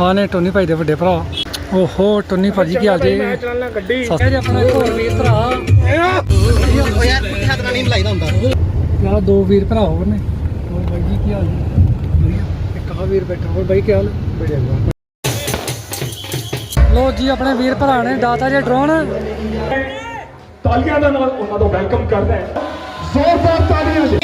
ਹਾਂ ਨੇ ਟੋਨੀ ਭਾਈ ਦੇ ਵੱਡੇ ਭਰਾ। ਓਹੋ ਟੋਨੀ ਭਾਜੀ ਕੀ ਹਾਲ ਜੀ? ਮੈਂ ਚਲਾਣਾ ਗੱਡੀ। ਜੀ ਆਪਣਾ ਇੱਕ ਹੋਰ ਵੀਰ ਭਰਾ। ਯਾਰ ਪੁੱਠਾ ਤਾਂ ਨਹੀਂ ਬੁਲਾਈਦਾ ਹੁੰਦਾ ਯਾਰ ਦੋ ਵੀਰ ਭਰਾ ਹੋਰ ਨੇ। ਹੋਰ ਬਾਈ ਜੀ ਕੀ ਹਾਲ ਜੀ? ਵਧੀਆ। ਇੱਕ ਆ ਵੀਰ ਬੈਠਾ ਹੋਰ ਬਾਈ ਕੀ ਹਾਲ? ਬੜਿਆ ਲੋ ਜੀ ਆਪਣੇ ਵੀਰ ਭਰਾ ਨੇ ਦਾਤਾ ਜੇ ਡਰੋਨ। ਤਾਲੀਆਂ ਦੇ ਨਾਲ ਉਹਨਾਂ ਦਾ ਵੈਲਕਮ ਕਰਦਾ ਹੈ। ਜ਼ੋਰਦਾਰ ਤਾਲੀਆਂ ਜੀ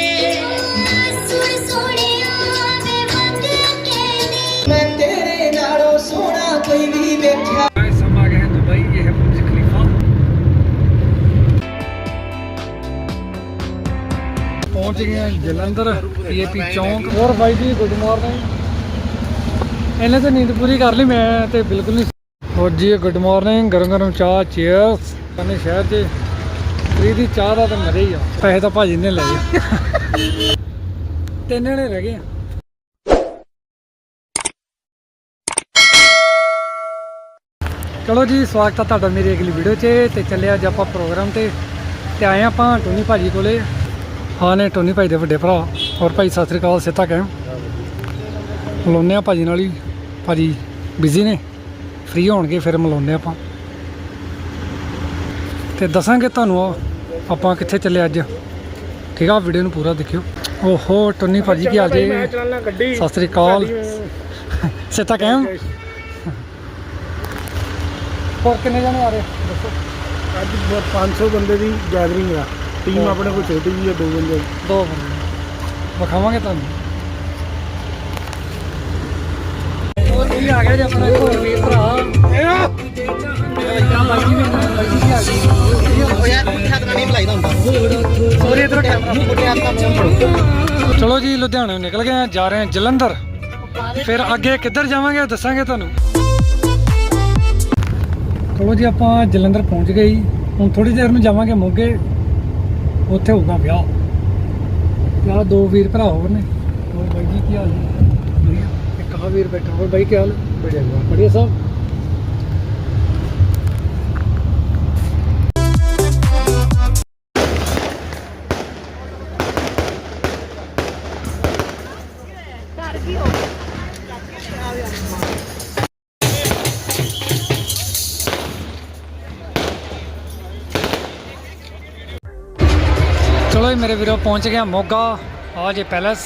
ਪਹੁੰਚ ਗਏ ਹਾਂ ਜਲੰਧਰ ਪੀਏਪੀ ਚੌਂਕ। ਹੋਰ ਬਾਈ ਜੀ ਗੁੱਡ ਮਾਰਨਿੰਗ ਇਹਨੇ ਤਾਂ ਨੀਂਦ ਪੂਰੀ ਕਰ ਲਈ, ਮੈਂ ਤੇ ਬਿਲਕੁਲ ਨਹੀਂ ਹੋਰ ਜੀ ਗੁੱਡ ਮਾਰਨਿੰਗ ਗਰਮ ਗਰਮ ਚਾਹ, ਚੀਅਰਸ। ਕੰਨੇ ਸ਼ਹਿਰ 'ਚ ਫਰੀ ਦੀ ਚਾਹ ਦਾ ਤਾਂ ਮਜ਼ਾ ਹੀ ਆ। ਪੈਸੇ ਤਾਂ ਭਾਜੀ ਨੇ ਲਏ ਤਿੰਨ ਜਣੇ ਰਹਿ ਗਏ ਚਲੋ ਜੀ, ਸਵਾਗਤ ਆ ਤੁਹਾਡਾ ਮੇਰੀ ਅਗਲੀ ਵੀਡੀਓ 'ਚ। ਤੇ ਚੱਲਿਆ ਅੱਜ ਆਪਾਂ ਪ੍ਰੋਗਰਾਮ ਤੇ। ਤੇ ਆਏ ਆਪਾਂ ਟੋਨੀ ਭਾਜੀ ਕੋਲੇ। ਹਾਂ ਨੇ ਟੋਨੀ ਭਾਈ ਦੇ ਵੱਡੇ ਭਰਾ। ਹੋਰ ਭਾਈ ਸਤਿ ਸ੍ਰੀ ਅਕਾਲ ਸਿੱਧਾ ਕਹਿ ਮਿਲਾਉਂਦੇ ਆ ਭਾਜੀ ਨਾਲ ਹੀ। ਭਾਜੀ ਬਿਜ਼ੀ ਨੇ। ਫ੍ਰੀ ਹੋਣਗੇ ਫਿਰ ਮਿਲਾਉਂਦੇ ਆਪਾਂ। ਤੇ ਦੱਸਾਂਗੇ ਤੁਹਾਨੂੰ ਆਪਾਂ ਕਿੱਥੇ ਚੱਲੇ ਅੱਜ। ਠੀਕ ਆ ਵੀਡੀਓ ਨੂੰ ਪੂਰਾ ਦੇਖਿਓ। ਓਹੋ ਟੋਨੀ ਭਾਜੀ ਕੀ ਹਾਲ ਜੀ? ਸਤਿ ਸ੍ਰੀ ਅਕਾਲ। ਸਿੱਧਾ ਕਹਿ ਹੋਰ ਕਿੰਨੇ ਜਣੇ ਆ ਰਹੇ? ਦੱਸੋ। ਅੱਜ ਬ- 500 ਬੰਦੇ ਦੀ ਗੈਦਰਿੰਗ ਆ। ਟੀਮ। ਆਪਣੇ ਕੋਲ ਛੋਟੀ ਜੀ ਆ ਦੋ ਬੰਦੇ। ਦੋ ਬੰਦੇ। ਵਿਖਾਵਾਂਗੇ ਤੁਹਾਨੂੰ। ਹੋਰ ਕੀ ਆ ਗਿਆ ਜੀ ਆਪਣਾ ਇੱਕ ਹੋਰ ਵੀਰ ਭਰਾ? ਬਾਜੀ ਵੀ ਆ ਚਲੋ ਜੀ ਲੁਧਿਆਣੇ ਨਿਕਲ ਗਏ ਹਾਂ ਜਾ ਰਹੇ ਹਾਂ ਜਲੰਧਰ। ਫਿਰ ਅੱਗੇ ਕਿੱਧਰ ਜਾਵਾਂਗੇ ਦੱਸਾਂਗੇ ਤੁਹਾਨੂੰ। ਚਲੋ ਜੀ ਆਪਾਂ ਜਲੰਧਰ ਪਹੁੰਚ ਗਏ ਜੀ। ਹੁਣ ਥੋੜੀ ਦੇਰ ਨੂੰ ਜਾਵਾਂਗੇ ਮੋਗੇ। ਉੱਥੇ ਹੋਊਗਾ ਵਿਆਹ। ਵਿਆਹ ਦੋ ਵੀਰ ਭਰਾ ਹੋਰ ਨੇ। ਹੋਰ ਬਾਈ ਜੀ ਕੀ ਹਾਲ ਵਧੀਆ। ਇੱਕ ਆ ਵੀਰ ਬੈਠਾ ਹੋਰ ਬਾਈ ਕੀ ਹਾਲ? ਬੜਿਆ ਬੜਿਆ ਸਾਹਿਬ ਚਲੋ ਜੀ ਮੇਰੇ ਵੀਰੋ ਪਹੁੰਚ ਗਿਆ ਮੋਗਾ ਆ ਜੇ ਪੈਲਸ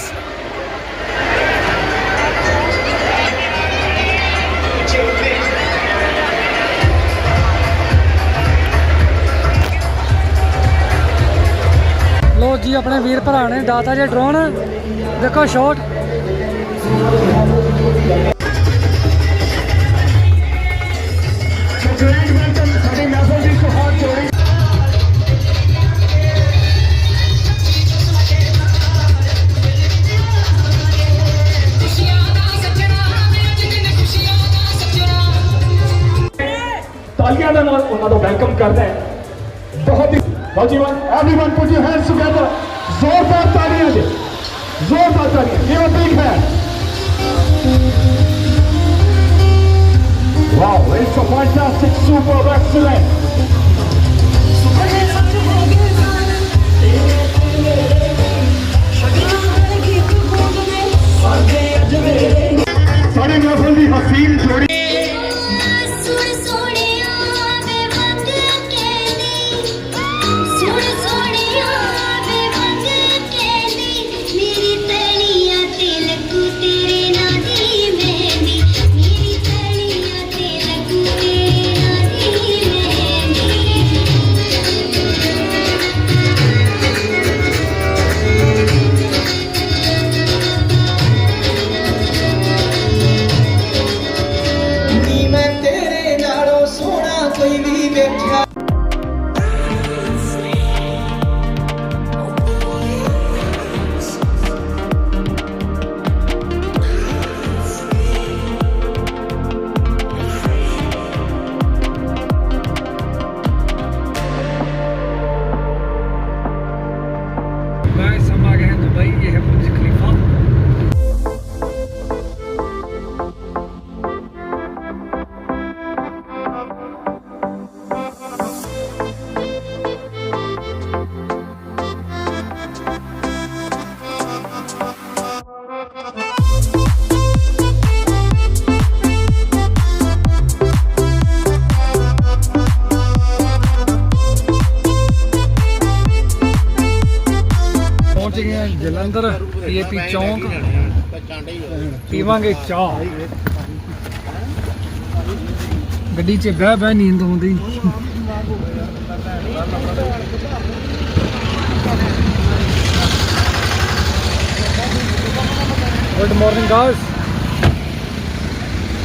ਲੋ ਜੀ ਆਪਣੇ ਵੀਰ ਭਰਾ ਨੇ ਦਾਤਾ ਜੇ ਡਰੋਨ ਦੇਖੋ ਉਹਨਾਂ ਦਾ ਵੈਲਕਮ ਕਰਦਾ ਹੈ ਬਹੁਤ ਹੀ ਨੌਜਵਾਨ everyone put your hands together ਜ਼ੋਰਦਾਰ ਤਾਲੀਆਂ ਜੀ ਜ਼ੋਰਦਾਰ ਤਾਲੀਆਂ give a big hand Wow, it's a fantastic, super excellent. ਸਾਡੇ ਮਹਿਫਲ ਜਲੰਧਰ ਪੀਏਪੀ ਚੌਂਕ। ਪੀਵਾਂਗੇ ਚਾਹ। ਗੱਡੀ 'ਚ ਬਹਿ ਬਹਿ ਨੀਂਦ ਆਉਂਦੀ। ਗੁੱਡ ਮਾਰਨਿੰਗ ਗਾਇਸ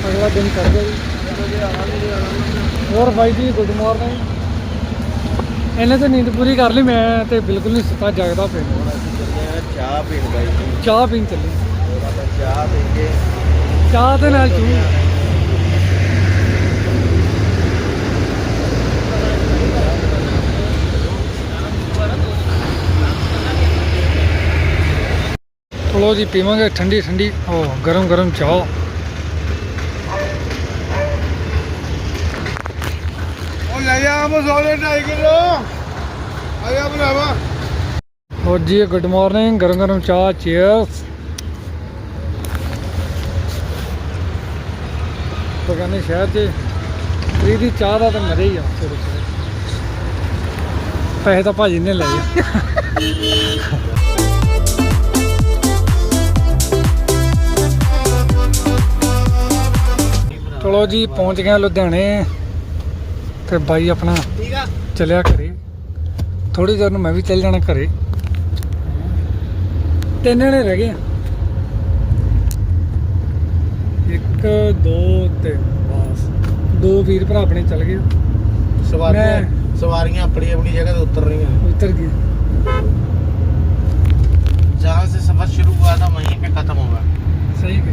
ਅਗਲਾ ਦਿਨ ਕਰ ਗਏ ਹੋਰ ਬਾਈ ਜੀ ਗੁੱਡ ਮਾਰਨਿੰਗ ਇਹਨੇ ਤਾਂ ਨੀਂਦ ਪੂਰੀ ਕਰ ਲਈ, ਮੈਂ ਤੇ ਬਿਲਕੁਲ ਨਹੀਂ ਸੁੱਤਾ, ਜਾਗਦਾ ਪਿਆ। ਚਾਹ ਪੀਣ ਬਾਈ ਚਾਹ ਪੀਣ ਚੱਲੇ। ਚਾਹ ਪੀ ਕੇ। ਚਾਹ ਦੇ ਨਾਲ ਚੂ ਚਲੋ ਜੀ ਪੀਵਾਂਗੇ ਠੰਡੀ ਠੰਡੀ ਉਹ ਗਰਮ ਗਰਮ ਚਾਹ। ਉਹ ਲੈ ਜਾ ਮਸੋਲੇ 2 ਕਿਲੋ। ਆ ਜਾ ਭਰਾਵਾ। ਹੋਰ ਜੀ ਗੁੱਡ ਮਾਰਨਿੰਗ ਗਰਮ ਗਰਮ ਚਾਹ ਚੀਅਰਸ ਤਾਂ ਕਹਿੰਦੇ ਸ਼ਹਿਰ 'ਚ ਫਰੀ ਦੀ ਚਾਹ ਦਾ ਤਾਂ ਮਜ਼ਾ ਹੀ ਆ ਪੈਸੇ ਤਾਂ ਭਾਜੀ ਨੇ ਲਏ ਚਲੋ ਜੀ ਪਹੁੰਚ ਗਏ ਲੁਧਿਆਣੇ। ਤੇ ਬਾਈ ਆਪਣਾ ਚੱਲਿਆ ਘਰੇ। ਥੋੜੀ ਦੇਰ ਨੂੰ ਮੈਂ ਵੀ ਚੱਲ ਜਾਣਾ ਘਰੇ। ਤਿੰਨ ਜਣੇ ਰਹਿ ਗਏ ਆ। ਇੱਕ ਦੋ ਤਿੰਨ ਬਸ ਦੋ ਵੀਰ ਭਰਾ ਆਪਣੇ ਚੱਲ ਗਏ ਸਵਾਰੀਆਂ ਸਵਾਰੀਆਂ ਆਪਣੀ ਆਪਣੀ ਜਗ੍ਹਾ ਤੇ ਉਤਰ ਰਹੀਆਂ ਉਤਰ ਗਏ जहाँ से सफर शुरू हुआ था वहीं पे खत्म होगा ਸਹੀ ਹੈ